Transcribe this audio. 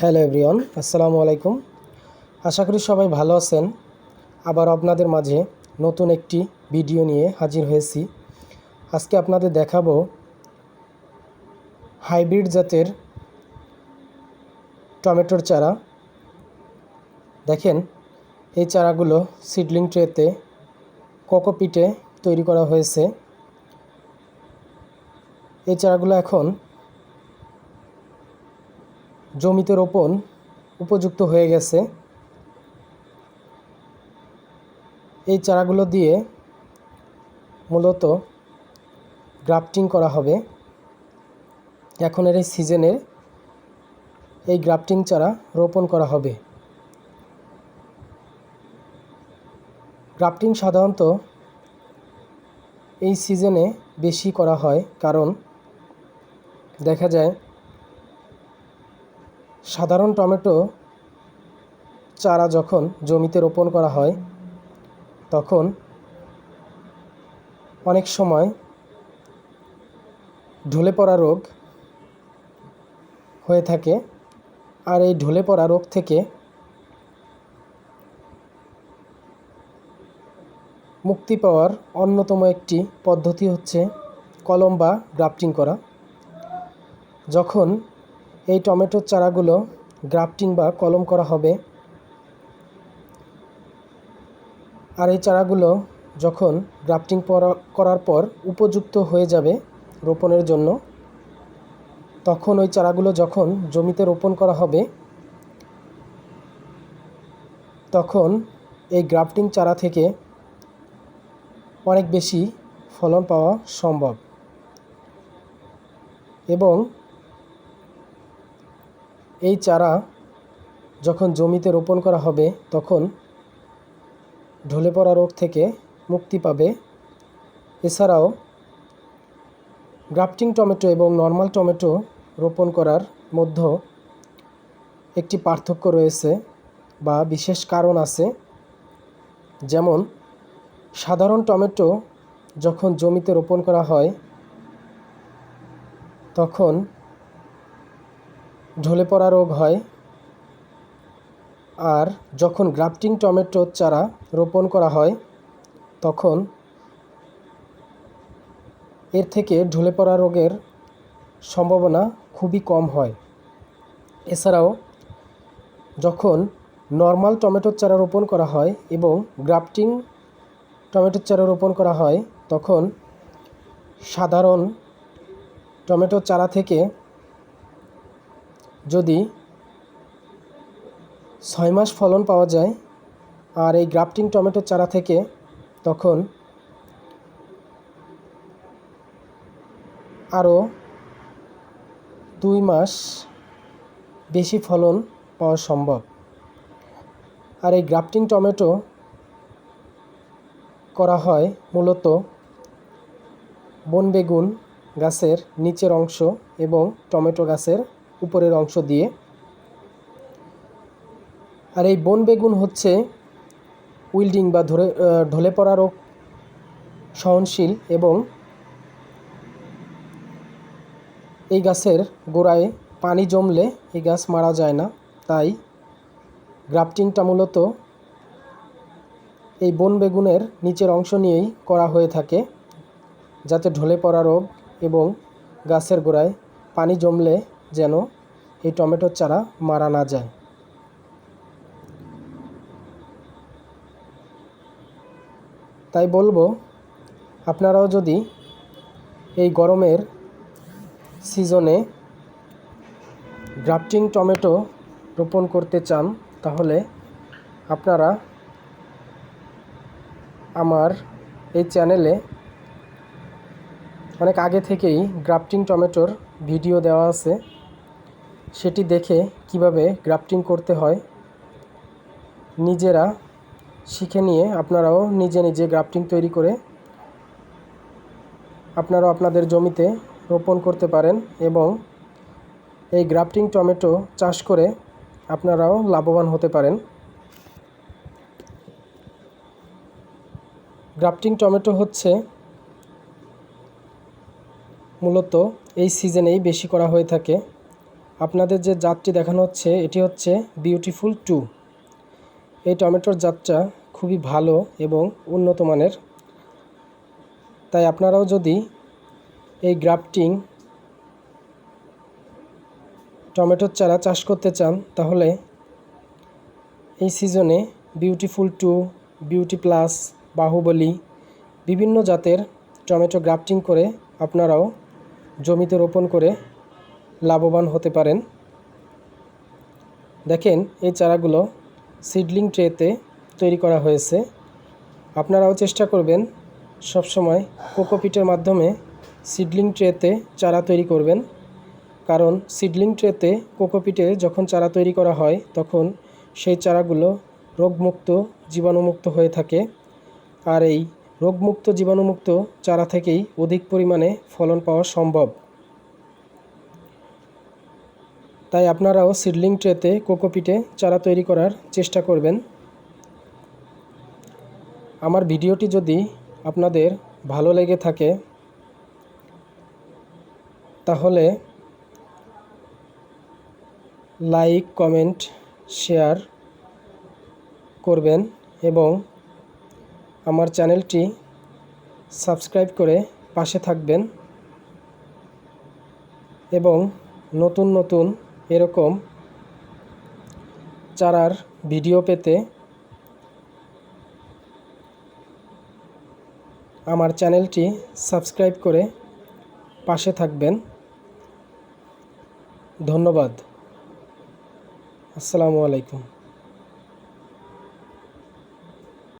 Hello everyone, আসসালামু আলাইকুম। আশা করি সবাই ভালো আছেন। আবার আপনাদের মাঝে নতুন একটি ভিডিও নিয়ে হাজির হয়েছি। আজকে আপনাদের দেখাবো হাইব্রিড জাতের টমেটোর চারা। দেখেন, এই চারাগুলো সিডলিং ট্রেতে কোকোপিটে তৈরি করা হয়েছে। এই চারাগুলো এখন জমিতে রোপণ উপযুক্ত হয়ে গেছে। এই চারাগুলো দিয়ে মূলত গ্রাফটিং করা হবে। এখনের এই সিজনে এই গ্রাফটিং চারা রোপণ করা হবে। গ্রাফটিং সাধারণত এই সিজনে বেশি করা হয়, কারণ দেখা যায় সাধারণ টমেটো চারা যখন জমিতে রোপণ করা হয়, তখন অনেক সময় ঢলে পড়া রোগ হয়ে থাকে আর এই ঢলে পড়া রোগ থেকে মুক্তি পাওয়ার অন্যতম একটি পদ্ধতি হচ্ছে কলম বা গ্রাফটিং করা। যখন এই টমেটোর চারাগুলো গ্রাফটিং বা কলম করা হবে। আর এই চারাগুলো যখন গ্রাফটিং করার পর উপযুক্ত হয়ে যাবে রোপণের জন্য, তখন ওই চারাগুলো যখন জমিতে রোপণ করা হবে, তখন এই গ্রাফটিং চারা থেকে অনেক বেশি ফলন পাওয়া সম্ভব। এবং এই চারা যখন জমিতে রোপণ করা হবে, তখন ঢলে পড়া রোগ থেকে মুক্তি পাবে। এছাড়াও গ্রাফটিং টমেটো এবং নর্মাল টমেটো রোপণ করার মধ্যে একটি পার্থক্য রয়েছে বা বিশেষ কারণ আছে। যেমন, সাধারণ টমেটো যখন জমিতে রোপণ করা হয়, তখন ঢলে পড়া রোগ হয়। আর যখন গ্রাফটিং টমেটোর চারা রোপণ করা হয়, তখন এর থেকে ঢলে পড়া রোগের সম্ভাবনা খুবই কম হয়। এছাড়াও, যখন নর্মাল টমেটোর চারা রোপণ করা হয় এবং গ্রাফটিং টমেটোর চারা রোপণ করা হয়, তখন সাধারণ টমেটোর চারা থেকে যদি ছয় মাস ফলন পাওয়া যায় আর এই গ্রাফটিং টমেটোর চারা থেকে, তখন আরও দুই মাস বেশি ফলন পাওয়া সম্ভব। আর এই গ্রাফটিং টমেটো করা হয় মূলত বন বেগুন গাছের নিচের অংশ এবং টমেটো গাছের উপরের অংশ দিয়ে। আর এই বন বেগুন হচ্ছে উইল্ডিং বা ধরে ঢলে পড়া রোগ সহনশীল এবং এই গাছের গোড়ায় পানি জমলে এই গাছ মারা যায় না। তাই গ্রাফটিংটা মূলত এই বন বেগুনের নিচের অংশ নিয়েই করা হয়ে থাকে, যাতে ঢলে পড়া রোগ এবং গাছের গোড়ায় পানি জমলে যেন এই টমেটোর চারা মারা না যায়। তাই বলব, আপনারাও যদি এই গরমের সিজনে গ্রাফটিং টমেটো রোপণ করতে চান, তাহলে আপনারা আমার এই চ্যানেলে অনেক আগে থেকেই গ্রাফটিং টমেটোর ভিডিও দেওয়া আছে। সেটি দেখে কীভাবে গ্রাফটিং করতে হয়, নিজেরা শিখে নিয়ে আপনারাও নিজে নিজে গ্রাফটিং তৈরি করে আপনারাও আপনাদের জমিতে রোপণ করতে পারেন এবং এই গ্রাফটিং টমেটো চাষ করে আপনারাও লাভবান হতে পারেন। গ্রাফটিং টমেটো হচ্ছে মূলত এই সিজনেই বেশি করা হয়ে থাকে। আপনাদের যে জাতটি দেখানো হচ্ছে, এটি হচ্ছে বিউটিফুল টু এই টমেটোর জাতটা খুবই ভালো এবং উন্নত মানের। তাই আপনারাও যদি এই গ্রাফটিং টমেটোর চারা চাষ করতে চান, তাহলে এই সিজনে beautiful two beauty plus Baahubali বিভিন্ন জাতের টমেটো গ্রাফটিং করে আপনারাও জমিতে রোপণ করে লাভবান হতে পারেন। দেখেন, এই চারাগুলো সিডলিং ট্রেতে তৈরি করা হয়েছে। আপনারাও চেষ্টা করবেন সবসময় কোকোপিটের মাধ্যমে সিডলিং ট্রেতে চারা তৈরি করবেন। কারণ সিডলিং ট্রেতে কোকোপিটে যখন চারা তৈরি করা হয়, তখন সেই চারাগুলো রোগমুক্ত জীবাণুমুক্ত হয়ে থাকে। আর এই রোগমুক্ত জীবাণুমুক্ত চারা থেকেই অধিক পরিমাণে ফলন পাওয়া সম্ভব। তাই আপনারাও সিডলিং ট্রেতে কোকোপিটে চারা তৈরি করার চেষ্টা করবেন। আমার ভিডিওটি যদি আপনাদের ভালো লেগে থাকে, তাহলে লাইক, কমেন্ট, শেয়ার করবেন এবং আমার চ্যানেলটি সাবস্ক্রাইব করে পাশে থাকবেন এবং নতুন নতুন এরকম চারার ভিডিও পেতে আমার চ্যানেলটি সাবস্ক্রাইব করে পাশে থাকবেন। ধন্যবাদ। আসসালামু আলাইকুম।